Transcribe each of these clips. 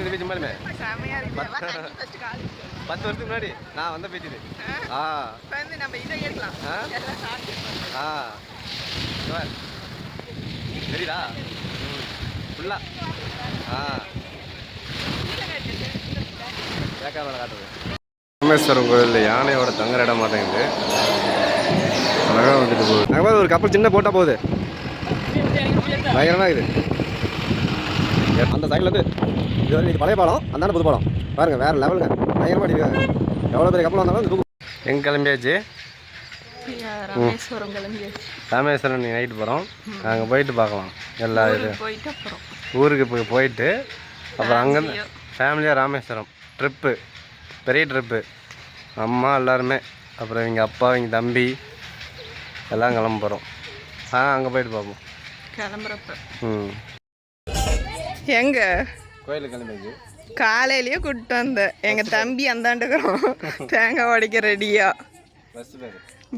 மேலுமே பத்து- வருஷத்துக்கு முன்னாடி நான் வந்த பீச் இது ஆ. வந்து நம்ம இதை எடுக்கலாம். ஆ? தெரியுதா ஃபுல்லா ஆ. கேட்காம காட்டுது. ராமேஸ்வரம் கோயிலில் யானையோட தங்குற இடம் மாட்டேங்குது அழகாக வந்துட்டு போகுது. ஒரு கப்பல் சின்ன போட்டால் போகுது. பயங்கரமாக இது அந்த சைடில் வந்து இது வந்து இது பழைய பாலம் அந்தாண்ட புது பாலம். பாருங்க வேற லெவலுங்க பயங்கரமாக அடிக்கிறாங்க எவ்வளோ பெரிய கப்பல் வந்தாலும் தூக்கு எங்கே கிளம்பியாச்சு? ராமேஸ்வரம் கிளம்பியாச்சு. ராமேஸ்வரம் நைட்டு போகிறோம் அங்கே போயிட்டு பார்க்கலாம். எல்லா இது. ஊருக்கு போயிட்டு அப்புறம். ஊருக்கு போய் போயிட்டு அப்புறம் அங்கேருந்து ஃபேமிலியாக ராமேஸ்வரம். ட்ரிப்பு பெரிய ட்ரிப்பு அம்மா எல்லாருமே அப்புறம் இவங்க அப்பா இவங்க தம்பி எல்லாம் கிளம்ப போகிறோம் ஆ அங்கே போயிட்டு பார்ப்போம். கிளம்புறப்ப. ம். எங்க? கோயிலுக்கு கிளம்பியாச்சு. காலையிலயே கூப்பிட்டு வந்தேன். எங்க தம்பி அந்தாண்டுக்கிறோம் தேங்காய் உடைக்க ரெடியா.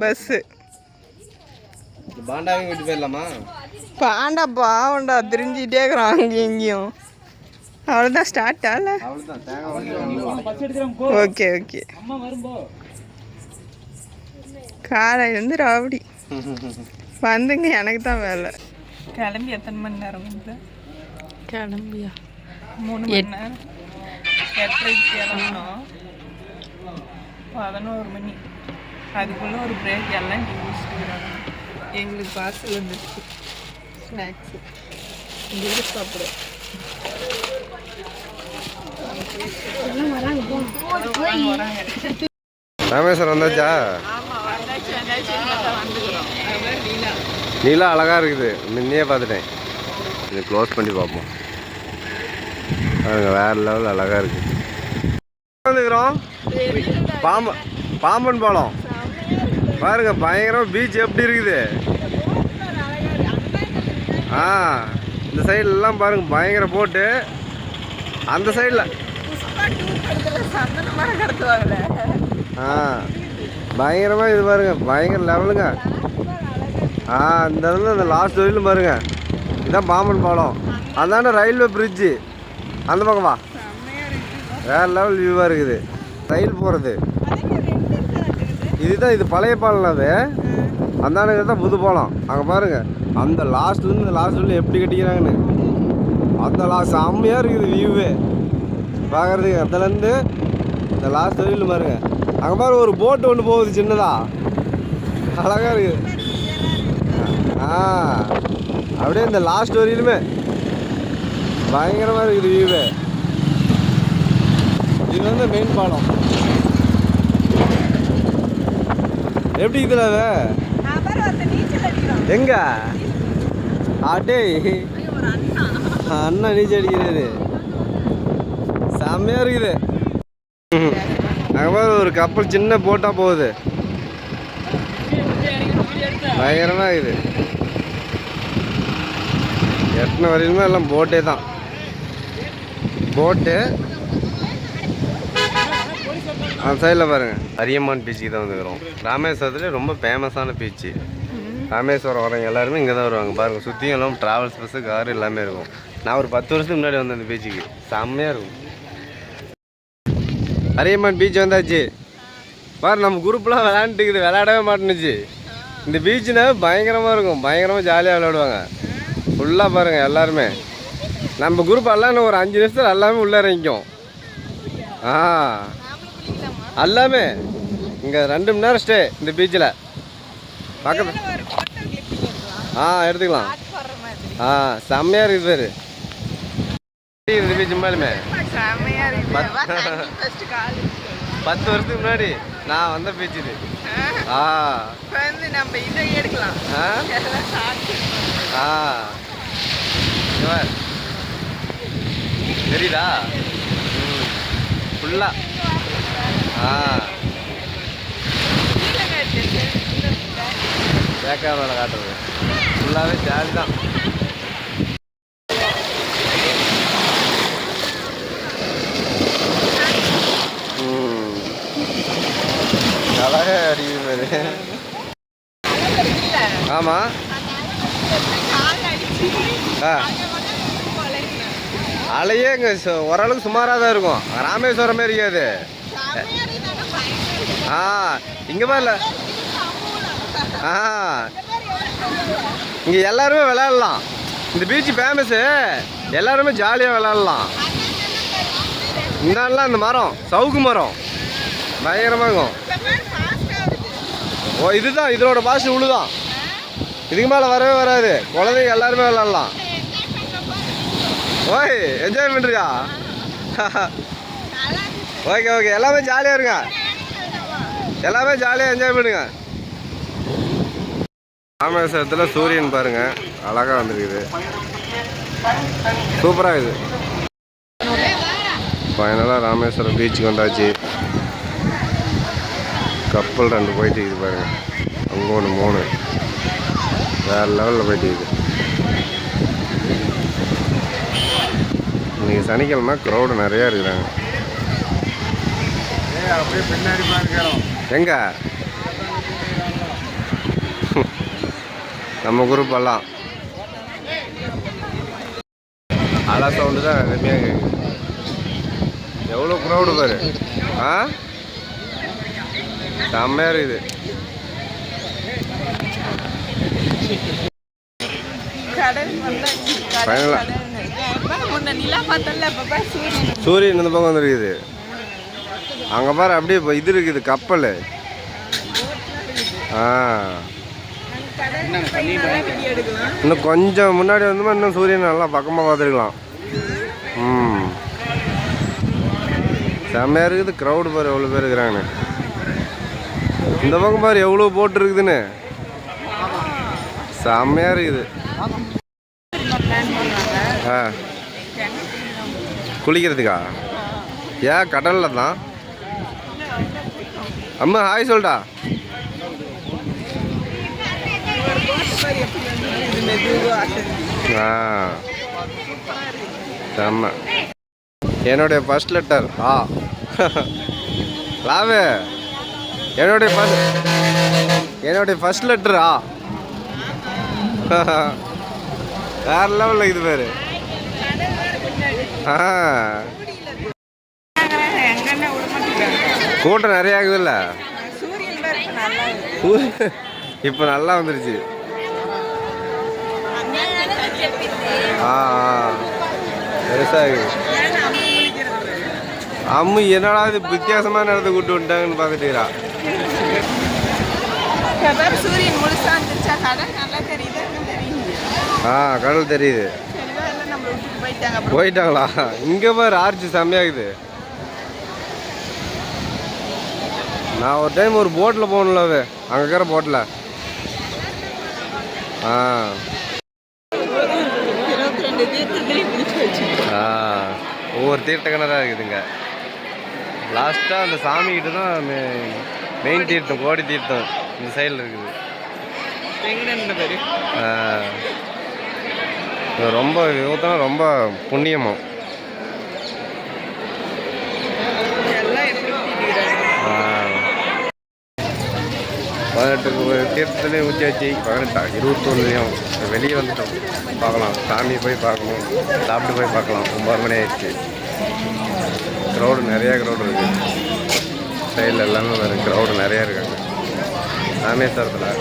பஸ்ஸு. பாண்டாவையும் கூட்டி போயிடலாமா? பாண்டா பாவண்டா திரிஞ்சிட்டே இருக்கிறோம் அங்கேயும் இங்கேயும். அவ்வளோதான் ஸ்டார்ட் ஆகல ஓகே ஓகே. காலையிலேருந்து ராவடி. வந்துங்க எனக்கு தான் வேலை. கிளம்பி எத்தனை மணி நேரம் வந்து? கிளம்பியா? மூணு மணி நேரம். எட்டரைக்கு கிளம்பணும். பதினோரு மணி. அதுக்குள்ளே ஒரு பிரேக் எல்லாம் டீ குடிச்சிட்டு எங்களுக்கு பார்சல் வந்துருச்சு. ஸ்நாக்ஸு இங்கே சாப்பிடு வராங்க ராமேஸ்வரம் வந்தாச்சா? நீலாம் அழகாக இருக்குது. முன்னையே பார்த்துட்டேன். இது க்ளோஸ் பண்ணி பார்ப்போம். வேற லெவல் அழகாக இருக்கு. வந்துக்கிறோம் பாம்பன் பாம்பன் பாலம். பாருங்க பயங்கரமாக பீச் எப்படி இருக்குது? ஆ இந்த சைடுலாம் பாருங்க பயங்கர போட்டு அந்த சைடில் ஆ பயங்கரமாக இது பாருங்க பயங்கர லெவலுங்க ஆ இந்த இடத்துல அந்த லாஸ்ட் வரையிலும் பாருங்க. இதான் பாம்பன் பாலம். அதான ரயில்வே பிரிட்ஜு அந்த பக்கம்? வேற லெவல் வியூவாக இருக்குது. ரயில் போகிறது இதுதான் இது பழைய பாலம் அது. அந்தானுக்கு தான் புது பாலம். அங்கே பாருங்க. அந்த லாஸ்ட்லேருந்து இந்த லாஸ்ட் வரலும் எப்படி கட்டிக்கிறாங்கன்னு. அந்த லாஸ்ட் செம்மையாக இருக்குது வியூவே பார்க்குறதுக்கு அதுலேருந்து இந்த லாஸ்ட் வரையிலும் பாருங்க. அங்கே பாருங்க ஒரு போட்டு ஒன்று போகுது சின்னதா. அழகாக இருக்குது. ஆ அப்படியே இந்த லாஸ்ட் வரையிலுமே பயங்கரமாக இருக்குது வியூவே இது வந்து மெயின் பாலம். எப்படி இருக்குதுல அது? எங்க? அடே. அண்ணா நீச்சல் அடிக்கிறது. செம்மையா இருக்குது. அங்கே ஒரு கப்பல் சின்ன போட்டால் போகுது. பயங்கரமாக இருக்குது. எத்தனை வரையிலுமே எல்லாம் போட்டே தான். போட்டு அந்த சைடில் பாருங்கள் அரியமான் பீச்சுக்கு தான் வந்துக்கிறோம். ராமேஸ்வரத்தில் ரொம்ப ஃபேமஸான பீச்சு ராமேஸ்வரம் வரவங்க எல்லாருமே இங்கே தான் வருவாங்க. பாருங்கள் சுற்றியும் எல்லாம் ட்ராவல்ஸ் பஸ்ஸு கார் எல்லாமே இருக்கும். நான் ஒரு பத்து வருஷத்துக்கு முன்னாடி வந்தேன் அந்த பீச்சுக்கு செம்மையாக இருக்கும். அரியமான் பீச் வந்தாச்சு. பாரு நம்ம குரூப்லாம் விளாண்டுக்குது விளையாடவே மாட்டேனுச்சு இந்த பீச்சுனா பயங்கரமாக இருக்கும். பயங்கரமாக ஜாலியாக விளையாடுவாங்க. ஃபுல்லாக பாருங்கள் எல்லாருமே. நம்ம குரூப் எல்லாம் இன்னும் ஒரு அஞ்சு நிமிஷத்தில் எல்லாமே உள்ளே இறங்கிக்கும். ஆ. எல்லாமே. இங்கே ரெண்டு மணி நேரம் ஸ்டே இந்த பீச்சில் பக்கத்து ஆ எடுத்துக்கலாம். ஆ செம்மையாக இருக்குது பேர். இந்த பீச் மேலுமே. பத்து- வருஷத்துக்கு முன்னாடி நான் வந்த பீச் இது. ஆ. வந்து நம்ம இதை எடுக்கலாம். ஆ. ஆ. தெரியுதா? ஃபுல்லா. ஆ. பேக்காமல காட்டுறது. ஃபுல்லாகவே ஜாலி தான். ம். அழகா அடிக்குது பாரு. ஆமாம் ஆ. அலையே இங்கே ஓரளவுக்கு சுமாராக தான் இருக்கும். ராமேஸ்வரமே இருக்காது. ஆ இங்கே மாதிரி இல்லை ஆ. இங்கே எல்லாருமே விளையாடலாம். இந்த பீச் ஃபேமஸு எல்லாருமே ஜாலியாக விளையாடலாம். இந்த இந்த மரம். சவுக்கு மரம். பயங்கரமாக இருக்கும். ஓ இதுதான். இதோட பாஷை உழுதான். இதுக்கு மேலே வரவே வராது. குழந்தைங்க எல்லாருமே விளாட்லாம் ஓய் என்ஜாய் பண்ணுறியா ஓகே ஓகே எல்லாமே ஜாலியாக இருங்க. எல்லாமே ஜாலியாக என்ஜாய் பண்ணுங்க. ராமேஸ்வரத்தில் சூரியன் பாருங்க அழகாக வந்துருக்குது. சூப்பராக இது. ஃபைனலாக ராமேஸ்வரம் பீச்சுக்கு வந்தாச்சு. கப்பல் ரெண்டு போயிட்டு இது பாருங்க. அங்கே ஒன்று மூணு. வேறு லெவலில் போயிட்டு இருக்குது. இன்னைக்கு சனிக்கிழமை க்ரௌடு நிறையா இருக்கிறாங்க எங்க? நம்ம குரூப் எல்லாம். அலா சவுண்டு தான் அருமையாக கேட்குது எவ்வளோ க்ரௌடு பாரு. ஆ? செம்மையாக இருக்குது. கடல். சூரியன் இந்த பக்கம் வந்துருக்குது. அங்கே பாரு அப்படியே இப்போ இது இருக்குது கப்பல். ஆ. இன்னும் கொஞ்சம் முன்னாடி வந்து இன்னும் சூரியன் நல்லா பக்கமாக பார்த்துருக்கலாம். ம். செம்மையாக இருக்குது க்ரௌடு பாரு எவ்வளோ பேர் இருக்கிறாங்கன்னு. இந்த பக்கம் பாரு எவ்வளோ போட்டு இருக்குதுன்னு. செம்மையாக இருக்குது. ஆ. குளிக்கிறதுக்கா? ஏன் கடலில் தான்? அம்மா ஹாய் சொல்டா. ஆ. என்னுடைய ஃபர்ஸ்ட் லெட்டர் ஆ. லாவே என்னுடைய ஃபர்ஸ்ட் என்னுடைய ஃபர்ஸ்ட் லெட்டர் ஆ வேற லெவலில் இது பேர் கூட்டம் நிறைய ஆகுதுல்ல? இப்ப நல்லா வந்துருச்சு. ஆ பெருசாக அம்மு என்னடா இது வித்தியாசமான இடத்த கூட்டு வந்துட்டாங்கன்னு பார்த்துட்டுக்கிறா பாரு சூரியன் முழுசா வந்துருச்சா? கடல் நல்லா தெரியுது? ஆ கடல் தெரியுது. போயிட்டாங்களா? இங்கே பாரு ஆர்ச்சி செம்மையாகுது. நான் ஒரு டைம் ஒரு போட்டில் போகணும்லவே அங்கே இருக்கிற போட்டில் ஆ. ஒவ்வொரு தீர்த்த கிணறா இருக்குதுங்க லாஸ்ட்டாக அந்த சாமிக்கிட்ட தான் மெயின் தீர்த்தம் கோடி தீர்த்தம் இந்த சைடில் இருக்குது. ஆ. இது ரொம்ப விபத்துனா ரொம்ப புண்ணியமும் பதினெட்டுக்கு ஒரு தீர்த்தத்துலேயும் ஊற்றியாச்சு பதினெட்டா இருபத்தொன்னுலையும் வெளியே வந்துட்டோம். பார்க்கலாம். சாமி போய் பார்க்கணும். சாப்பிட்டு போய் பார்க்கலாம். ஒம்பது மணி ஆயிடுச்சு. க்ரௌடு நிறையா க்ரௌடு இருக்குது சைடில் எல்லாமே வேறு க்ரௌடு நிறையா இருக்காங்க. ராமேஸ்வரத்தில்.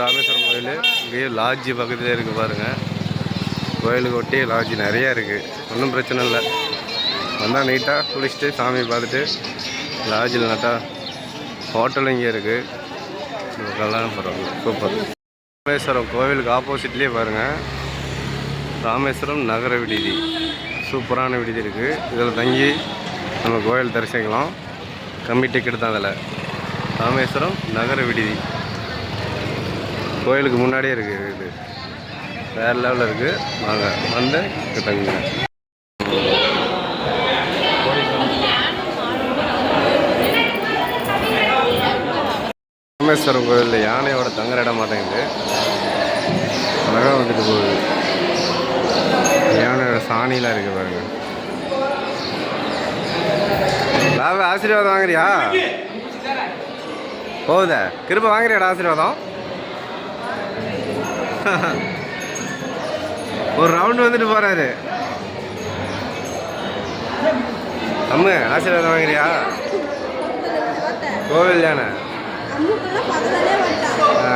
ராமேஸ்வரம் கோயில். இங்கேயே லாட்ஜி பக்கத்துலேயே இருக்குது பாருங்கள் கோயிலுக்கு ஒட்டி லாட்ஜி நிறையா இருக்குது ஒன்றும் பிரச்சனை இல்லை. வந்தால் நீட்டாக குளிச்சுட்டு சாமி பார்த்துட்டு லாட்ஜில் நட்டா ஹோட்டலும் இங்கே இருக்குது இதெல்லாம் பரவாயில்ல சூப்பர். ராமேஸ்வரம் கோவிலுக்கு ஆப்போசிட்லேயே பாருங்கள் ராமேஸ்வரம் நகர விடுதி. சூப்பரான விடுதி இருக்குது இதில் தங்கி நம்ம கோயில் தரிசிக்கலாம். கம்மி டிக்கெட் தான் அதில். ராமேஸ்வரம் நகர விடுதி. கோயிலுக்கு முன்னாடியே இருக்குது இது. வேறு லெவலில் இருக்குது வாங்க வந்து கிட்டங்க. ராமேஸ்வரம் கோயிலில் யானையோட தங்குற இடம் மாட்டேங்குது அழகாக வந்துட்டு போகுது. யானையோட சாணிலாம் இருக்குது பாருங்க. லாப ஆசீர்வாதம் வாங்குறியா? போகுத. கிருப்பை வாங்குறியாடா ஆசீர்வாதம்? ஒரு ரவுண்டு வந்துட்டு போறாரு. அம்மு ஆசீர்வாதம் வாங்குறியா? கோவில் தானே? ஆ.